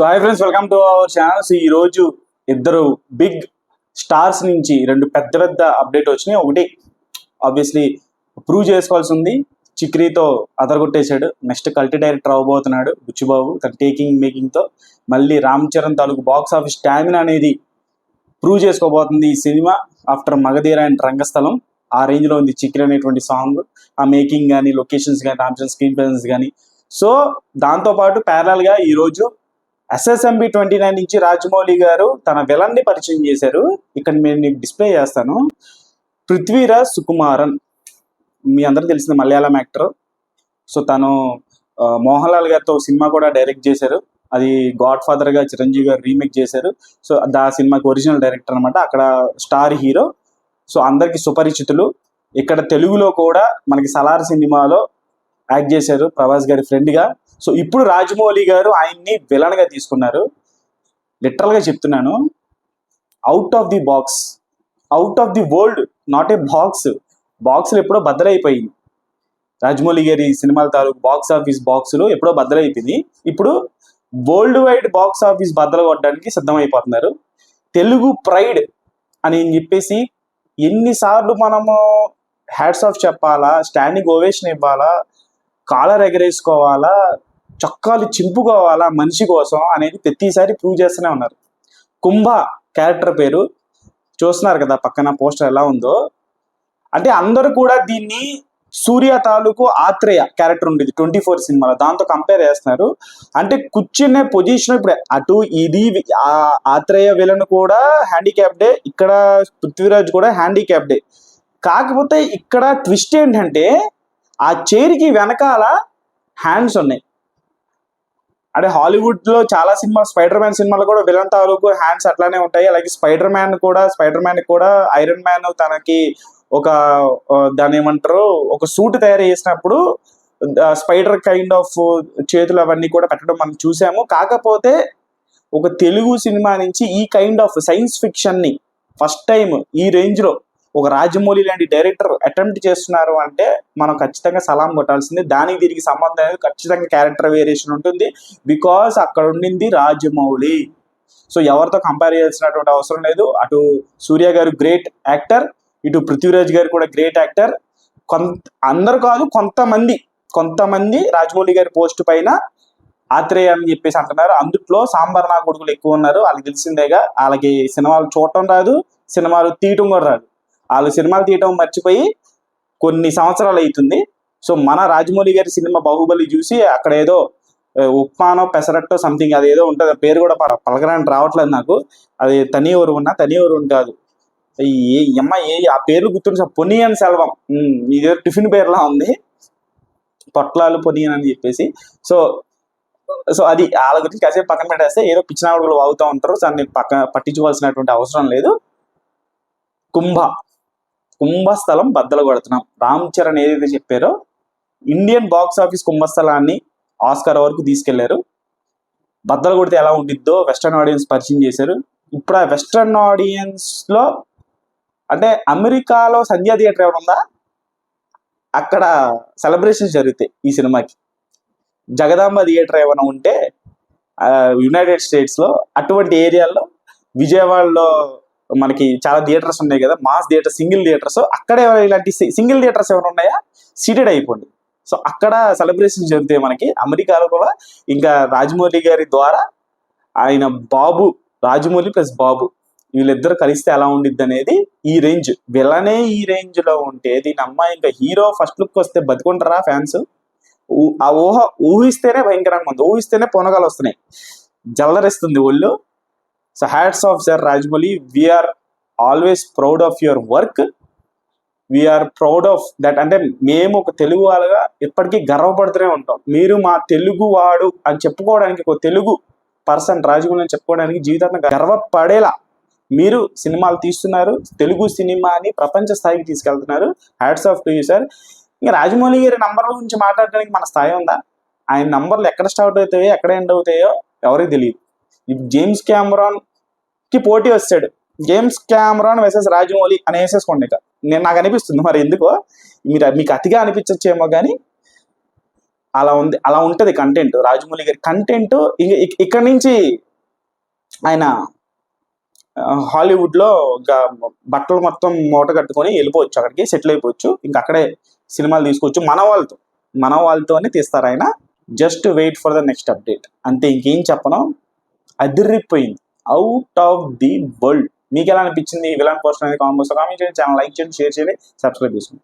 So hi friends welcome to our channel so ఈ రోజు ఇద్దరు బిగ్ స్టార్స్ నుంచి రెండు పెద్ద పెద్ద అప్డేట్ వచ్చినాయి. ఒకటి ఆబ్వియస్లీ ప్రూవ్ చేసుకోవాల్సి ఉంది చిక్రీతో అదరగొట్టేశాడు. నెక్స్ట్ కల్టీ డైరెక్టర్ అవ్వబోతున్నాడు బుచ్చిబాబు. తన టేకింగ్ మేకింగ్తో. మళ్ళీ రామ్ చరణ్ తాలూకు బాక్స్ ఆఫీస్ స్టామినా అనేది ప్రూవ్ చేసుకోబోతుంది ఈ cinema. After Magadheera and Rangasthalam ఆ రేంజ్లో ఉంది చిక్రీ అనేటువంటి సాంగ్ ఆ మేకింగ్ కానీ లొకేషన్స్ కానీ రామ్ చరణ్ స్క్రీన్ ప్రెజెన్స్ కానీ సో దాంతో పాటు ఈరోజు ఈ రోజు ఎస్ఎస్ఎంబి ట్వంటీ నైన్ నుంచి రాజమౌళి గారు తన విలన్ని పరిచయం చేశారు. ఇక్కడ నేను నీకు డిస్ప్లే చేస్తాను. పృథ్వీరాజ్ సుకుమారన్. మీ అందరికి తెలిసిన మలయాళం యాక్టర్. సో తను మోహన్ లాల్ గారితో సినిమా కూడా డైరెక్ట్ చేశారు. అది గాడ్ ఫాదర్గా చిరంజీవి గారు రీమేక్ చేశారు. సో ఆ సినిమాకి ఒరిజినల్ డైరెక్టర్ అనమాట అక్కడ స్టార్ హీరో. సో అందరికి సుపరిచితులు. ఇక్కడ తెలుగులో కూడా మనకి సలార్ సినిమాలో యాక్ట్ చేశారు ప్రభాస్ గారి ఫ్రెండ్గా. సో ఇప్పుడు రాజమౌళి గారు ఆయన్ని విలన్గా తీసుకున్నారు. లిటరల్గా చెప్తున్నాను. Out of the box out of the world not a box బాక్స్లు ఎప్పుడో బద్దలైపోయింది. రాజమౌళి గారి సినిమాల తాలూకు బాక్స్ ఆఫీస్ బాక్సులు ఎప్పుడో బద్దలైపోయింది. ఇప్పుడు వరల్డ్ వైడ్ బాక్స్ ఆఫీస్ బద్దలు కొట్టడానికి సిద్ధమైపోతున్నారు. తెలుగు ప్రైడ్ అని చెప్పేసి ఎన్నిసార్లు మనము హ్యాట్స్ ఆఫ్ చెప్పాలా? స్టాండింగ్ ఓవేషన్ ఇవ్వాలా? కాలర్ ఎగరేసుకోవాలా? చొక్కాలు చింపుకోవాలా మనిషి కోసం అనేది ప్రతిసారి ప్రూవ్ చేస్తూనే ఉన్నారు. కుంభ క్యారెక్టర్ పేరు చూస్తున్నారు కదా పక్కన పోస్టర్ ఎలా ఉందో. అంటే అందరూ కూడా దీన్ని సూర్య తాలూకు ఆత్రేయ క్యారెక్టర్ ఉండేది ట్వంటీ ఫోర్ సినిమాలో. దాంతో కంపేర్ చేస్తున్నారు. అంటే కూర్చునే పొజిషన్ ఇప్పుడు. అటు ఇది ఆ ఆత్రేయ విలన్ కూడా హ్యాండిక్యాప్డే ఇక్కడ పృథ్వీరాజ్ కూడా హ్యాండిక్యాప్డే కాకపోతే ఇక్కడ ట్విస్ట్ ఏంటంటే ఆ చైర్కి వెనకాల హ్యాండ్స్ ఉన్నాయి. అంటే హాలీవుడ్లో చాలా సినిమా స్పైడర్ మ్యాన్ సినిమాలు కూడా విలన్ తాలూకు హ్యాండ్స్ అట్లానే ఉంటాయి. అలాగే స్పైడర్ మ్యాన్ కూడా స్పైడర్ మ్యాన్ కూడా ఐరన్ మ్యాన్ తనకి ఒక దాని దాన్ని ఏమంటారు ఒక సూట్ తయారు చేసినప్పుడు స్పైడర్ కైండ్ ఆఫ్ చేతులు అవన్నీ కూడా పెట్టడం మనం చూసాము. కాకపోతే ఒక తెలుగు సినిమా నుంచి ఈ కైండ్ ఆఫ్ సైన్స్ ఫిక్షన్ని ఫస్ట్ టైం ఈ రేంజ్లో ఒక రాజమౌళి లాంటి డైరెక్టర్ అటెంప్ట్ చేస్తున్నారు అంటే మనం ఖచ్చితంగా సలాం కొట్టాల్సింది. దానికి దీనికి సంబంధం అనేది ఖచ్చితంగా క్యారెక్టర్ వేరియేషన్ ఉంటుంది. బికాస్ అక్కడ ఉండింది రాజమౌళి. సో ఎవరితో కంపేర్ చేయాల్సినటువంటి అవసరం లేదు. అటు సూర్య గారు గ్రేట్ యాక్టర్ ఇటు పృథ్వీరాజ్ గారు కూడా గ్రేట్ యాక్టర్ కొంత అందరు కాదు కొంతమంది కొంతమంది రాజమౌళి గారి పోస్ట్ పైన ఆత్రేయ అని చెప్పేసి అంటున్నారు. అందుట్లో సాంబార్ నా కొడుకులు ఎక్కువ ఉన్నారు. వాళ్ళకి తెలిసిందేగా వాళ్ళకి సినిమాలు చూడటం రాదు సినిమాలు తీయటం కూడా రాదు. వాళ్ళు సినిమాలు తీయటం మర్చిపోయి కొన్ని సంవత్సరాలు అవుతుంది. సో మన రాజమౌళి గారి సినిమా బాహుబలి చూసి అక్కడ ఏదో ఉప్మానో పెసరట్టో సంథింగ్ అది ఏదో ఉంటుంది. పేరు కూడా పలకరానికి పలకడానికి రావట్లేదు నాకు. అది తని ఊరు ఉన్నా తని ఊరు కాదు. ఏ అమ్మ ఏ ఆ పేర్లు గుర్తుండే పొనియన్ సెల్వం. ఇదే టిఫిన్ పేర్లా ఉంది. పొట్లాలు పొనియన్ అని చెప్పేసి. సో సో అది వాళ్ళ గురించి కాసేపు పక్కన పెట్టేస్తే ఏదో పిచ్చినాడుగులు వాగుతూ ఉంటారు. దాన్ని పక్క పట్టించుకోవాల్సినటువంటి అవసరం లేదు. కుంభ. కుంభస్థలం బద్దలు కొడుతున్నాం రామ్ చరణ్ ఏదైతే చెప్పారో ఇండియన్ బాక్స్ ఆఫీస్ కుంభస్థలాన్ని ఆస్కార్ వరకు తీసుకెళ్ళారు. బద్దలు కొడితే ఎలా ఉండిద్దో వెస్టర్న్ ఆడియన్స్ పరిచయం చేశారు. ఇప్పుడు ఆ వెస్టర్న్ ఆడియన్స్లో అంటే అమెరికాలో సంధ్యా థియేటర్ ఏమైనా ఉందా? అక్కడ సెలబ్రేషన్స్ జరుగుతాయి ఈ సినిమాకి. జగదాంబ థియేటర్ ఏమైనా ఉంటే యునైటెడ్ స్టేట్స్లో అటువంటి ఏరియాల్లో విజయవాడలో మనకి చాలా థియేటర్స్ ఉన్నాయి కదా మాస్ థియేటర్ సింగిల్ థియేటర్స్. అక్కడ ఇలాంటి సింగిల్ థియేటర్స్ ఏమైనా ఉన్నాయా? సీటెడ్ అయిపోండి. సో అక్కడ సెలబ్రేషన్ జరుగుతాయి మనకి. అమెరికాలో కూడా ఇంకా రాజమౌళి గారి ద్వారా ఆయన బాబు రాజమౌళి ప్లస్ బాబు వీళ్ళిద్దరు కలిస్తే ఎలా ఉండిద్ది అనేది ఈ రేంజ్. విలనే ఈ రేంజ్లో ఉంటే దీని అమ్మాయి ఇంకా హీరో ఫస్ట్ లుక్ వస్తే బతుకుంటారా ఫ్యాన్స్? ఆ ఊహ ఊహిస్తేనే భయంకరంగా ఉంది. ఊహిస్తేనే పొనగాలు వస్తున్నాయి. జల్లరిస్తుంది ఒళ్ళు. So hats off sir Rajamouli we're always proud of your work we're proud of that అంటే మేము ఒక తెలుగు వాళ్ళగా ఇప్పటికీ గర్వపడుతూనే ఉంటాం. మీరు మా తెలుగు వాడు అని చెప్పుకోవడానికి ఒక తెలుగు పర్సన్ రాజమౌళి అని చెప్పుకోవడానికి జీవితాన్ని గర్వపడేలా మీరు సినిమాలు తీస్తున్నారు. తెలుగు సినిమాని ప్రపంచ స్థాయికి తీసుకెళ్తున్నారు. Hats off to you sir ఇంకా రాజమౌళి గారి నంబర్ల గురించి మాట్లాడడానికి మన స్థాయి ఉందా? ఆయన నంబర్లు ఎక్కడ స్టార్ట్ అవుతాయో ఎక్కడ ఎండ్ అవుతాయో ఎవరికి తెలియదు. జేమ్స్ క్యామరాన్కి పోటీ వస్తాడు. జేమ్స్ క్యామరాన్ వెసెస్ రాజమౌళి అని వేసేసుకోండి ఇక. నేను నాకు అనిపిస్తుంది మరి ఎందుకో? మీరు మీకు అతిగా అనిపించచ్చేమో కానీ అలా ఉంది అలా ఉంటుంది కంటెంట్ రాజమౌళి గారి కంటెంట్ ఇక్కడ నుంచి ఆయన హాలీవుడ్లో ఇంకా బట్టలు మొత్తం మూట కట్టుకొని వెళ్ళిపోవచ్చు. అక్కడికి సెటిల్ అయిపోవచ్చు. ఇంకా అక్కడే సినిమాలు తీసుకోవచ్చు. మన వాళ్ళతో మన వాళ్ళతోనే తీస్తారు ఆయన. Just wait for the next update అంతే ఇంకేం చెప్పను. అదిరిపోయింది. అవుట్ ఆఫ్ ది వరల్డ్ మీకు ఎలా అనిపించింది? విలాన్ పోస్ట్ అనేది కామెంట్ కామెంట్ చేయండి. ఛానల్ లైక్ చేయండి షేర్ చేయండి సబ్స్క్రైబ్ చేసుకోండి.